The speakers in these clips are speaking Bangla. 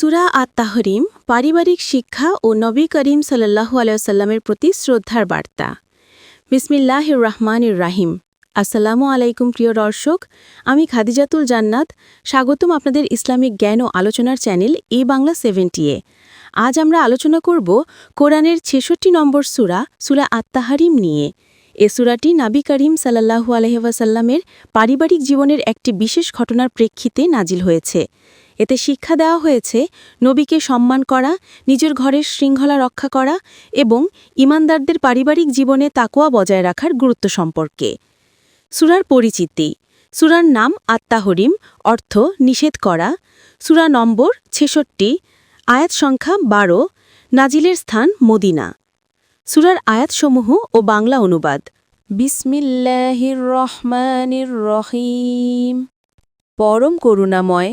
সুরা আত তাহরিম পারিবারিক শিক্ষা ও নবী করিম সাল্লাহু আলাইসাল্লামের প্রতি শ্রদ্ধার বার্তা। বিসমিল্লাহ রহমান রাহিম। আসসালামু আলাইকুম প্রিয় দর্শক, আমি খাদিজাতুল জান্নাত। স্বাগতম আপনাদের ইসলামিক জ্ঞান ও আলোচনার চ্যানেল এ বাংলা সেভেন্টিয়ে আজ আমরা আলোচনা করব কোরআনের ছেষট্টি নম্বর সুরা সুরা আত্মাহারিম নিয়ে। এ সুরাটি নাবি করিম সাল্লাহু আলহিবাসাল্লামের পারিবারিক জীবনের একটি বিশেষ ঘটনার প্রেক্ষিতে নাজিল হয়েছে। এতে শিক্ষা দেওয়া হয়েছে নবীকে সম্মান করা, নিজের ঘরের শৃঙ্খলা রক্ষা করা এবং ইমানদারদের পারিবারিক জীবনে তাকোয়া বজায় রাখার গুরুত্ব সম্পর্কে। সুরার পরিচিতি। সুরার নাম আত্মাহরিম, অর্থ নিষেধ করা। সুরা নম্বর ছেষট্টি, আয়াত সংখ্যা বারো, নাজিলের স্থান মদিনা। সুরার আয়াতসমূহ ও বাংলা অনুবাদ। বিসমিল্লাহির রহমানির রহিম। পরম করুণাময়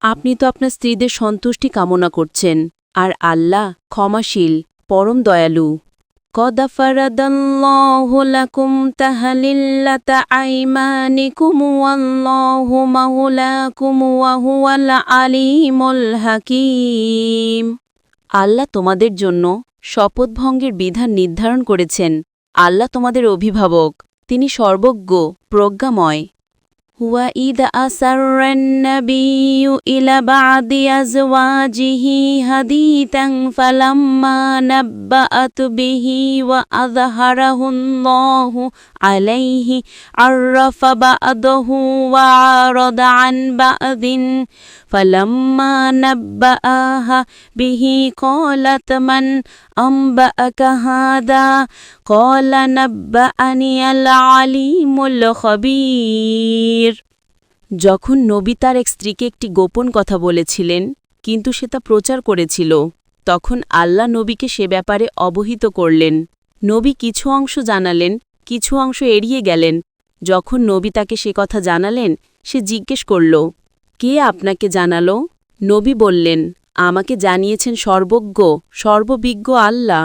আপনি তো আপনার স্ত্রীদের সন্তুষ্টি কামনা করছেন। আর আল্লাহ ক্ষমাশীল, পরম দয়ালু। আল্লাহ তোমাদের জন্য শপথভঙ্গের বিধান নির্ধারণ করেছেন। আল্লাহ তোমাদের অভিভাবক, তিনি সর্বজ্ঞ, প্রজ্ঞাময়। وإذ أسر النبي إلى بعض أزواجه حديثا فلما نبأت به وأظهره الله عليه عرف بعضه وعرض عن بعض فلما نبأها به قالت من أنبأك هذا قال نبأني العليم الخبير যখন নবী তার এক স্ত্রীকে একটি গোপন কথা বলেছিলেন, কিন্তু সে তা প্রচার করেছিল, তখন আল্লাহ নবীকে সে ব্যাপারে অবহিত করলেন। নবী কিছু অংশ জানালেন, কিছু অংশ এড়িয়ে গেলেন। যখন নবী তাকে সে কথা জানালেন, সে জিজ্ঞেস করল, কে আপনাকে জানালো? নবী বললেন, আমাকে জানিয়েছেন সর্বজ্ঞ, সর্ববিজ্ঞ আল্লাহ।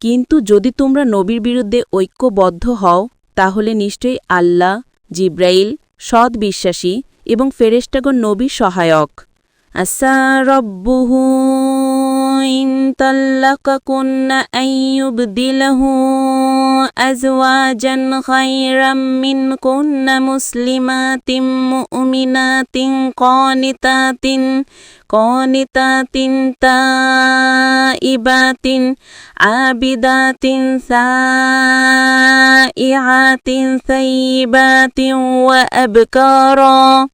কিন্তু যদি তোমরা নবীর বিরুদ্ধে ঐক্যবদ্ধ হও, তাহলে নিশ্চয়ই আল্লাহ, জিব্রাইল সৎ বিশ্বাসী এবং ফেরেস্টাগণ নবী সহায়ক। আসা রব্বুহু ইন তাল্লাকাকুন্না আন খায়রাম মিনকুন্না মুসলিমাতিন মুমিনাতিন কানিতাতিন কানিতাতিন তাইবাতিন আবিদাতিন সাইআতিন সাইবাতিন ওয়া আবকারা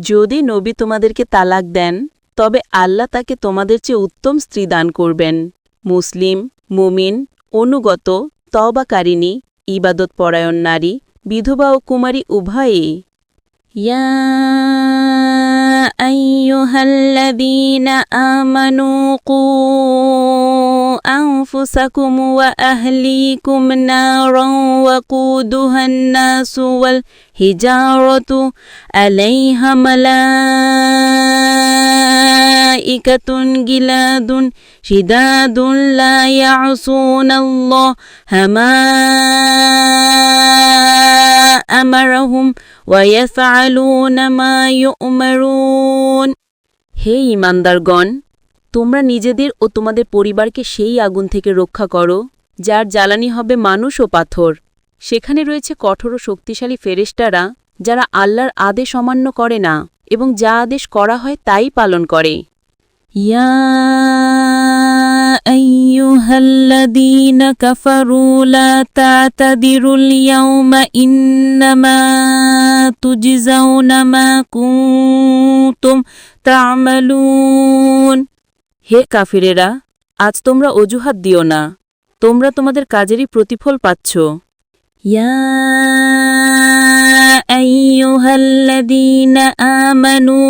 যদি নবী তোমাদেরকে তালাক দেন, তবে আল্লাহ তাকে তোমাদের চেয়ে উত্তম স্ত্রী দান করবেন। মুসলিম, মুমিন, অনুগত তওবাকারিণী ইবাদত পরায়ণ নারী বিধবা ও কুমারী উভয়েই ইয়া আইয়ুহাল্লাযীনা আমানু কু أنفسكم وأهليكم نارا وقودها الناس والحجارة عليها ملائكة جلاد شداد لا يعصون الله ما أمرهم ويفعلون ما يؤمرون হে ইমানদারগণ তোমরা নিজেদের ও তোমাদের পরিবারকে সেই আগুন থেকে রক্ষা করো যার জ্বালানি হবে মানুষ ও পাথর সেখানে রয়েছে কঠোর ও শক্তিশালী ফেরেস্টারা যারা আল্লাহর আদেশ অমান্য করে না এবং যা আদেশ করা হয় তাই পালন করে ইয়া الذين كفروا لا تعتذروا اليوم إنما تجزون ما كنتم تعملون হে কাফিরেরা আজ তোমরা অজুহাত দিও না তোমরা তোমাদের কাজেরই প্রতিফল পাচ্ছ يا أيها الذين آمنوا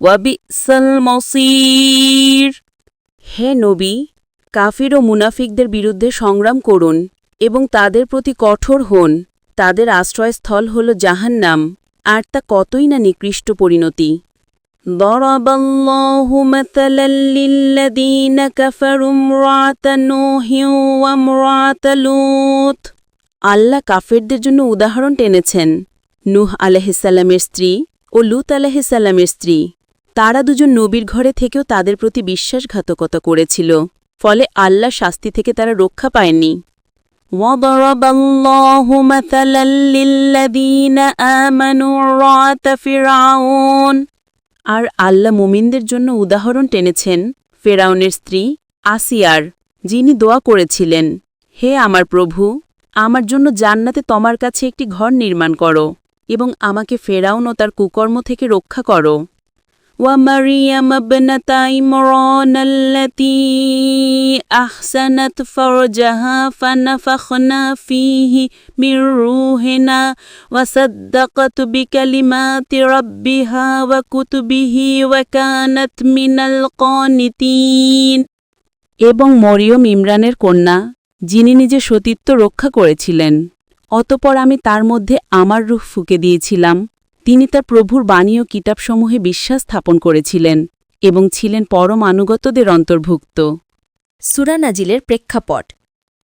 أيها النبي جاهد الكفار والمنافقين واغلظ عليهم ومأواهم جهنم وبئس المصير হে নবী কাফির ও মুনাফিকদের বিরুদ্ধে সংগ্রাম করুন এবং তাদের প্রতি কঠোর হন তাদের আশ্রয়স্থল হল জাহান্নাম আর তা কতই না নিকৃষ্ট পরিণতি ضرب الله مثلا للذين كفروا امرأة نوح وامرأة لوط আল্লাহ কাফেরদের জন্য উদাহরণ টেনেছেন নূহ আলহিসাল্লামের স্ত্রী ও লুত আলহিসাল্লামের স্ত্রী তারা দুজন নবীর ঘরে থেকেও তাদের প্রতি বিশ্বাসঘাতকতা করেছিল ফলে আল্লাহ শাস্তি থেকে তারা রক্ষা পায়নি وضرب الله مثلا للذين آمنوا امرأة فرعون আর আল্লাহ মুমিনদের জন্য উদাহরণ টেনেছেন ফেরাউনের স্ত্রী আসিয়ার যিনি দোয়া করেছিলেন হে আমার প্রভু আমার জন্য জান্নাতে তোমার কাছে একটি ঘর নির্মাণ করো এবং আমাকে ফেরাউন ও তার কুকর্ম থেকে রক্ষা করো ومريم ابنة عمران التي أحسنت فرجها فنفخنا فيه من روحنا وصدقت بكلمات ربها وكتبه وكانت من القانتين এবং মরিয়ম ইমরানের কন্যা যিনি নিজে সতীত্ব রক্ষা করেছিলেন অতপর আমি তার মধ্যে আমার রূহ ফুকে দিয়েছিলাম তিনি তার প্রভুর বাণী ও কিতাবসমূহে বিশ্বাস স্থাপন করেছিলেন এবং ছিলেন পরম আনুগত্যদের অন্তর্ভুক্ত। সুরা নাজিলের প্রেক্ষাপট।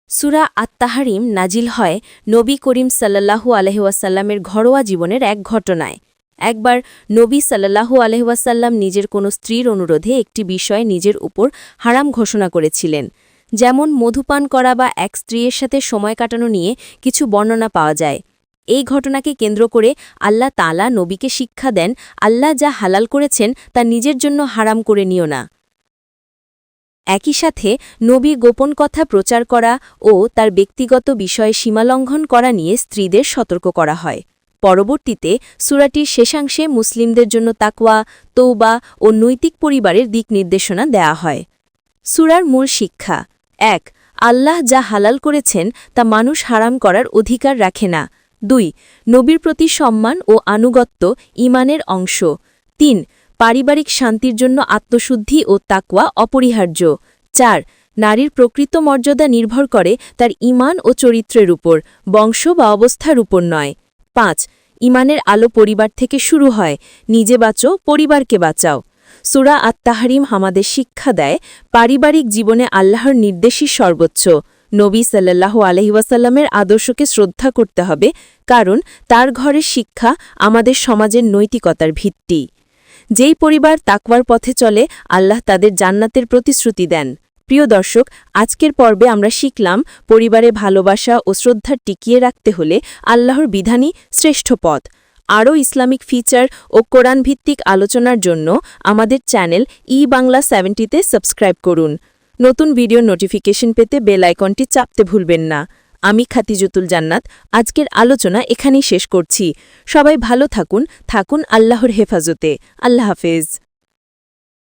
সুরা আত্মাহারিম নাজিল হয় নবী করিম সাল্লাহু আলহিউসাল্লামের ঘরোয়া জীবনের এক ঘটনায়। একবার নবী সাল্লাহু আলহিউসাল্লাম নিজের কোনো স্ত্রীর অনুরোধে একটি বিষয় নিজের উপর হারাম ঘোষণা করেছিলেন। যেমন, মধুপান করা বা এক স্ত্রীর সাথে সময় কাটানো নিয়ে কিছু বর্ণনা পাওয়া যায়। এই ঘটনাকে কেন্দ্র করে আল্লাহ তালা নবীকে শিক্ষা দেন, আল্লাহ যা হালাল করেছেন তা নিজের জন্য হারাম করে নিও না। একই সাথে নবী গোপন কথা প্রচার করা ও তার ব্যক্তিগত বিষয়ে সীমালঙ্ঘন করা নিয়ে স্ত্রীদের সতর্ক করা হয়। পরবর্তীতে সুরাটির শেষাংশে মুসলিমদের জন্য তাকওয়া তৌবা ও নৈতিক পরিবারের দিক নির্দেশনা দেয়া হয়। সুরার মূল শিক্ষা, এক, আল্লাহ যা হালাল করেছেন তা মানুষ হারাম করার অধিকার রাখে না। দুই, নবীর প্রতি সম্মান ও আনুগত্য ইমানের অংশ। তিন, পারিবারিক শান্তির জন্য আত্মশুদ্ধি ও তাকওয়া অপরিহার্য। চার, নারীর প্রকৃত মর্যাদা নির্ভর করে তার ইমান ও চরিত্রের উপর, বংশ বা অবস্থার উপর নয়। পাঁচ ইমানের আলো পরিবার থেকে শুরু হয়, নিজে বাঁচো, পরিবারকে বাঁচাও। সুরা আত্মাহারিম আমাদের শিক্ষা দেয়, পারিবারিক জীবনে আল্লাহর নির্দেশই সর্বোচ্চ। নবী সাল্লাহ আলহিউসাল্লামের আদর্শকে শ্রদ্ধা করতে হবে, কারণ তার ঘরের শিক্ষা আমাদের সমাজের নৈতিকতার ভিত্তি। যেই পরিবার তাকওয়ার পথে চলে, আল্লাহ তাদের জান্নাতের প্রতিশ্রুতি দেন। প্রিয় দর্শক, আজকের পর্বে আমরা শিখলাম পরিবারে ভালোবাসা ও শ্রদ্ধা টিকিয়ে রাখতে হলে আল্লাহর বিধানই শ্রেষ্ঠ পথ। আরও ইসলামিক ফিচার ও কোরআন ভিত্তিক আলোচনার জন্য আমাদের চ্যানেল ই বাংলা সেভেন্টিতে সাবস্ক্রাইব করুন। নতুন ভিডিও নোটিফিকেশন পেতে বেল আইকনটি চাপতে ভুলবেন না। আমি খাতিজুতুল জান্নাত। আজকের আলোচনা এখানেই শেষ করছি। সবাই ভালো থাকুন থাকুন আল্লাহর হেফাজতে। আল্লাহ হাফেজ।